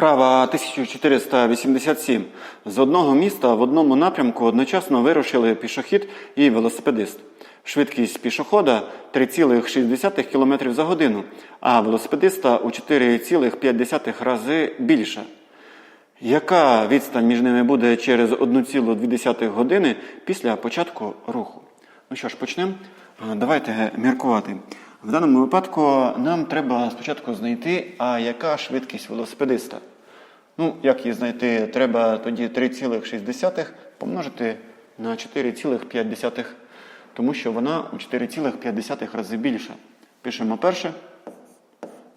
Вправа 1487. З одного міста в одному напрямку одночасно вирушили пішохід і велосипедист. Швидкість пішохода 3,6 км за годину, а велосипедиста у 4,5 рази більша. Яка відстань між ними буде через 1,2 години після початку руху? Ну що ж, почнемо. Давайте міркувати. В даному випадку нам треба спочатку знайти, а яка швидкість велосипедиста. Ну, як її знайти? Треба тоді 3,6 помножити на 4,5, тому що вона у 4,5 рази більша. Пишемо перше.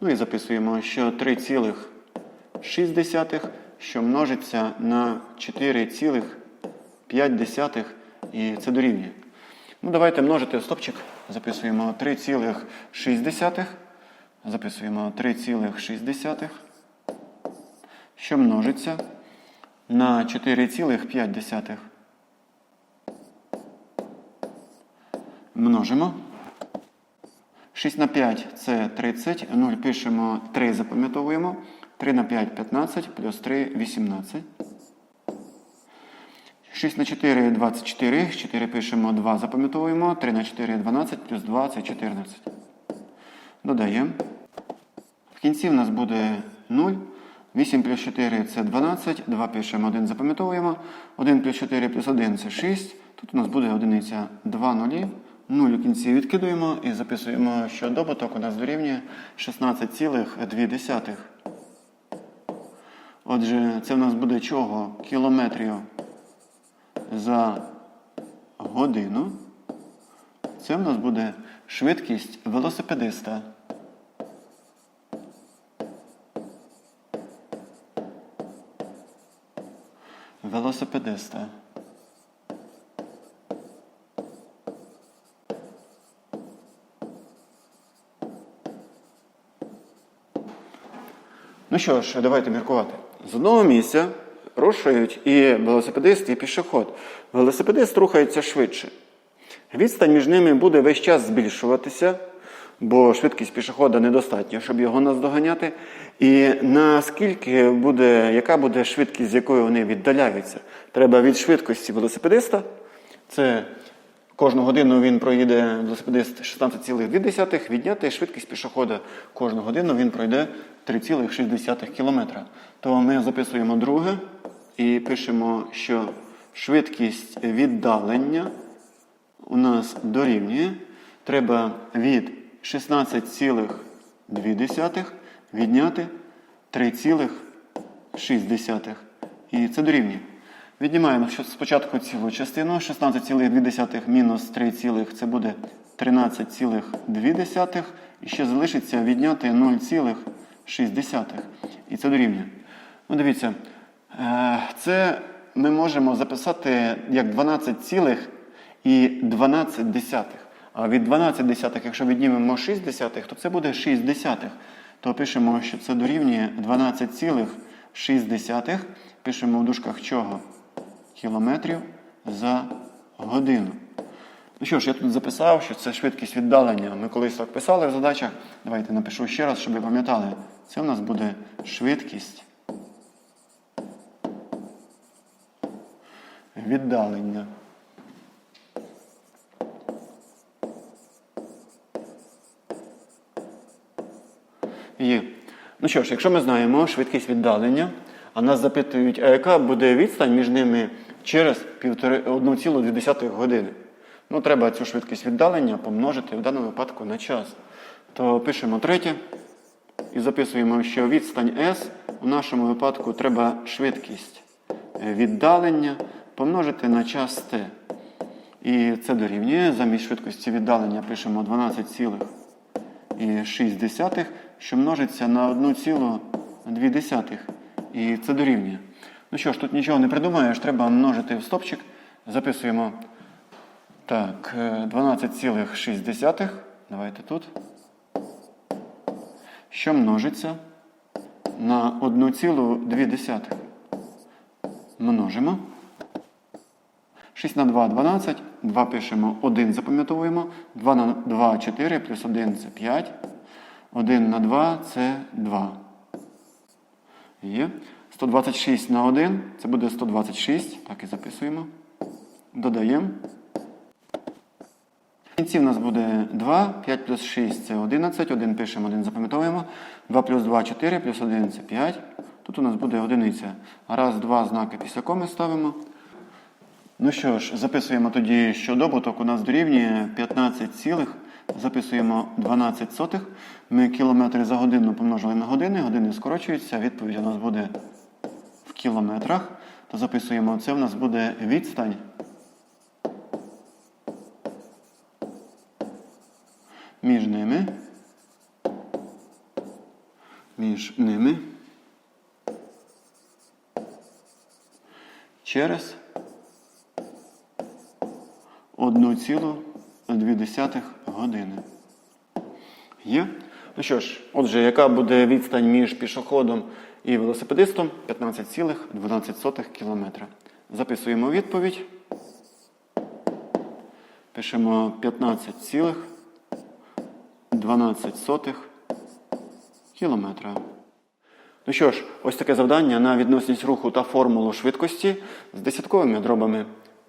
Ну і записуємо, що 3,6, що множиться на 4,5, і це дорівнює. Ну, давайте множити стопчик. Записуємо 3,6. Записуємо 3,6, що множиться на 4,5. Множимо. 6 на 5 це 30. 0 пишемо 3, запам'ятовуємо. 3 на 5 15, плюс 3 18. 6 на 4 24. 4 пишемо 2, запам'ятовуємо. 3 на 4 12, плюс 2 це 14. Додаємо. В кінці в нас буде 0. 8 плюс 4 це 12. 2 пишемо 1, запам'ятовуємо. 1 плюс 4 плюс 1 це 6. Тут у нас буде одиниця 2 нулі. 0 у кінці відкидуємо і записуємо, що добуток у нас дорівнює 16,2. Отже, це в нас буде чого? Кілометрів за годину. Це в нас буде швидкість велосипедиста. Велосипедиста. Ну що ж, давайте міркувати. З одного місця рушають і велосипедист, і пішоход. Велосипедист рухається швидше. Відстань між ними буде весь час збільшуватися, бо швидкість пішохода недостатня, щоб його наздоганяти. І наскільки буде, яка буде швидкість, з якою вони віддаляються? Треба від швидкості велосипедиста. Це Кожну годину він проїде велосипедист 16,2, відняти швидкість пішохода. Кожну годину він пройде 3,6 км. То ми записуємо друге і пишемо, що швидкість віддалення у нас дорівнює. Треба від 16,2 відняти 3,6. І це дорівнює. Віднімаємо спочатку цілу частину. 16,2 мінус 3, цілих, це буде 13,2. І ще залишиться відняти 0,6. І це дорівнює. Ну, дивіться, це ми можемо записати як 12 цілих і 12 десятих. А від 12 десятих, якщо віднімемо 6 десятих, то це буде 6 десятих. То пишемо, що це дорівнює 12,6 десятих. Пишемо в дужках чого? кілометрів за годину. Ну що ж, я тут записав, що це швидкість віддалення. Ми колись так писали в задачах. Давайте напишу ще раз, щоб ви пам'ятали. Це у нас буде швидкість віддалення. Є. Ну що ж, якщо ми знаємо швидкість віддалення, а нас запитують, а яка буде відстань між ними через 1,2 години. Ну, треба цю швидкість віддалення помножити в даному випадку на час. То пишемо третє і записуємо, що відстань S у нашому випадку треба швидкість віддалення помножити на час t. І це дорівнює. Замість швидкості віддалення пишемо 12,6, що множиться на 1,2. І це дорівнює. Ну що ж, тут нічого не придумаєш, треба множити в стопчик. Записуємо так, 12,6. Давайте тут. Що множиться на 1,2. Множимо. 6 на 2 12. 2 пишемо 1, запам'ятовуємо. 2 на 2 4, плюс 1 це 5. 1 на 2 це 2. Є. 126 на 1. Це буде 126. Так і записуємо. Додаємо. Кінці в нас буде 2, 5 плюс 6 це 11, 1 пишемо, 1 запам'ятовуємо. 2 плюс 2 4, плюс 1 це 5. Тут у нас буде одиниця. Раз, два знаки після коми ставимо. Ну що ж, записуємо тоді, що добуток у нас дорівнює 15 цілих. Записуємо 12 сотих. Ми кілометри за годину помножили на години, години скорочуються, відповідь у нас буде в кілометрах. То записуємо, це у нас буде відстань. Між ними. Між ними. Через 1,2 години. Є? Ну що ж, отже, яка буде відстань між пішоходом і велосипедистом? 15,12 кілометра. Записуємо відповідь. Пишемо 15,12 кілометра. Ну що ж, ось таке завдання на відносність руху та формулу швидкості з десятковими дробами.